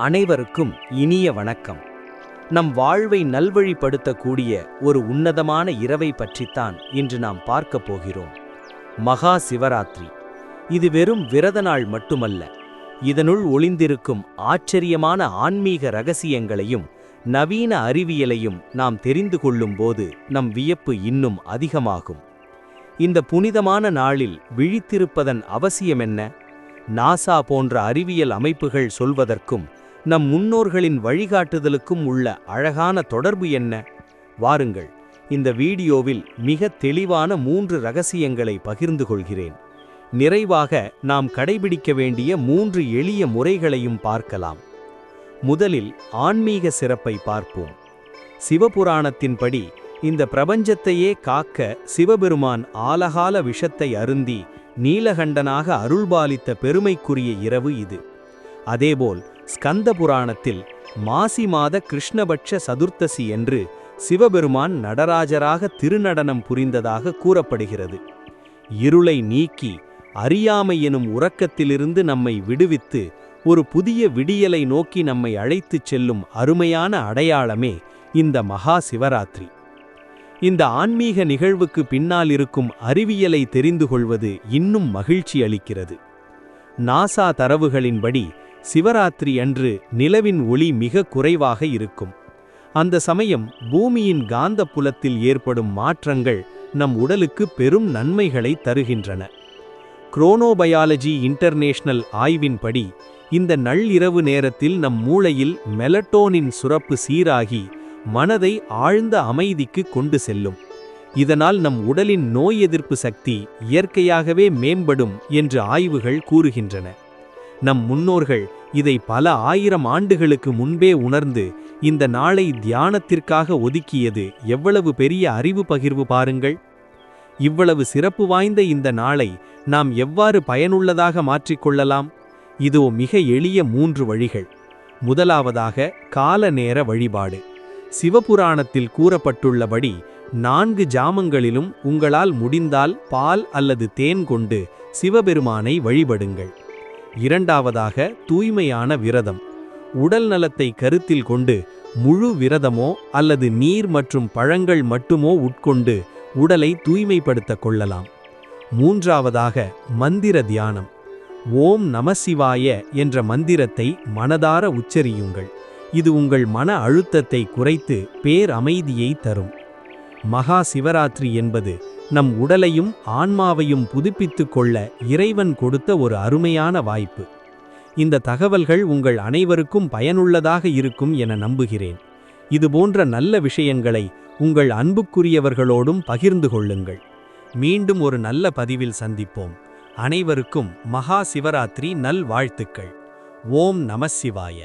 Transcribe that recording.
அனைவருக்கும் இனிய வணக்கம். நம் வாழ்வை நல்வழிப்படுத்தக்கூடிய ஒரு உன்னதமான இரவை பற்றித்தான் இன்று நாம் பார்க்கப் போகிறோம். மகா சிவராத்திரி. இது வெறும் விரத நாள் மட்டுமல்ல. இதனுள் ஒளிந்திருக்கும் ஆச்சரியமான ஆன்மீக ரகசியங்களையும் நவீன அறிவியலையும் நாம் தெரிந்து கொள்ளும்போது நம் வியப்பு இன்னும் அதிகமாகும். இந்த புனிதமான நாளில் விழித்திருப்பதன் அவசியமென்ன? நாசா போன்ற அறிவியல் அமைப்புகள் சொல்வதற்கும் நம் முன்னோர்களின் வழிகாட்டுதலுக்கும் உள்ள அழகான தொடர்பு என்ன? வாருங்கள் இந்த வீடியோவில் மிக தெளிவான மூன்று ரகசியங்களை பகிர்ந்து கொள்கிறேன். நிறைவாக நாம் கடைபிடிக்க வேண்டிய மூன்று எளிய முறைகளையும் பார்க்கலாம். முதலில் ஆன்மீக சிறப்பை பார்ப்போம். சிவபுராணத்தின்படி இந்த பிரபஞ்சத்தையே காக்க சிவபெருமான் ஆலகால விஷத்தை அருந்தி நீலகண்டனாக அருள்பாலித்த பெருமைக்குரிய இரவு இது. அதேபோல் ஸ்கந்த புராணத்தில் மாசி மாத கிருஷ்ணபட்ச சதுர்த்தசி என்று சிவபெருமான் நடராஜராக திருநடனம் புரிந்ததாக கூறப்படுகிறது. இருளை நீக்கி அறியாமை எனும் உறக்கத்திலிருந்து நம்மை விடுவித்து ஒரு புதிய விடியலை நோக்கி நம்மை அழைத்துச் செல்லும் அருமையான அடையாளமே இந்த மகா சிவராத்திரி. இந்த ஆன்மீக நிகழ்வுக்கு பின்னால் இருக்கும் அறிவியலை தெரிந்து கொள்வது இன்னும் மகிழ்ச்சி அளிக்கிறது. நாசா தரவுகளின்படி சிவராத்திரி அன்று நிலவின் ஒளி மிக குறைவாக இருக்கும். அந்த சமயம் பூமியின் காந்த புலத்தில் ஏற்படும் மாற்றங்கள் நம் உடலுக்கு பெரும் நன்மைகளை தருகின்றன. குரோனோபயாலஜி இன்டர்நேஷனல் ஆய்வின்படி இந்த நள்ளிரவு நேரத்தில் நம் மூளையில் மெலட்டோனின் சுரப்பு சீராகி மனதை ஆழ்ந்த அமைதிக்கு கொண்டு செல்லும். இதனால் நம் உடலின் நோய் எதிர்ப்பு சக்தி இயற்கையாகவே மேம்படும் என்று ஆய்வுகள் கூறுகின்றன. நம் முன்னோர்கள் இதை பல ஆயிரம் ஆண்டுகளுக்கு முன்பே உணர்ந்து இந்த நாளை தியானத்திற்காக ஒதுக்கியது எவ்வளவு பெரிய அறிவு பகிர்வு பாருங்கள். இவ்வளவு சிறப்பு வாய்ந்த இந்த நாளை நாம் எவ்வாறு பயனுள்ளதாக மாற்றிக்கொள்ளலாம் இதோ மிக எளிய மூன்று வழிகள். முதலாவதாக கால நேர வழிபாடு. சிவபுராணத்தில் கூறப்பட்டுள்ளபடி நான்கு ஜாமங்களிலும் உங்களால் முடிந்தால் பால் அல்லது தேன் கொண்டு சிவபெருமானை வழிபடுங்கள். இரண்டாவதாக தூய்மையான விரதம். உடல் நலத்தை கருத்தில் கொண்டு முழு விரதமோ அல்லது நீர் மற்றும் பழங்கள் மட்டுமோ உட்கொண்டு உடலை தூய்மைப்படுத்த கொள்ளலாம். மூன்றாவதாக மந்திர தியானம். ஓம் நமசிவாய என்ற மந்திரத்தை மனதார உச்சரியுங்கள். இது உங்கள் மன அழுத்தத்தை குறைத்து பேர் அமைதியை தரும். மகா சிவராத்திரி என்பது நம் உடலையும் ஆன்மாவையும் புதுப்பித்து கொள்ள இறைவன் கொடுத்த ஒரு அருமையான வாய்ப்பு. இந்த தகவல்கள் உங்கள் அனைவருக்கும் பயனுள்ளதாக இருக்கும் என நம்புகிறேன். இதுபோன்ற நல்ல விஷயங்களை உங்கள் அன்புக்குரியவர்களோடும் பகிர்ந்து கொள்ளுங்கள். மீண்டும் ஒரு நல்ல பதிவில் சந்திப்போம். அனைவருக்கும் மகா சிவராத்திரி நல்வாழ்த்துக்கள். ஓம் நமசிவாய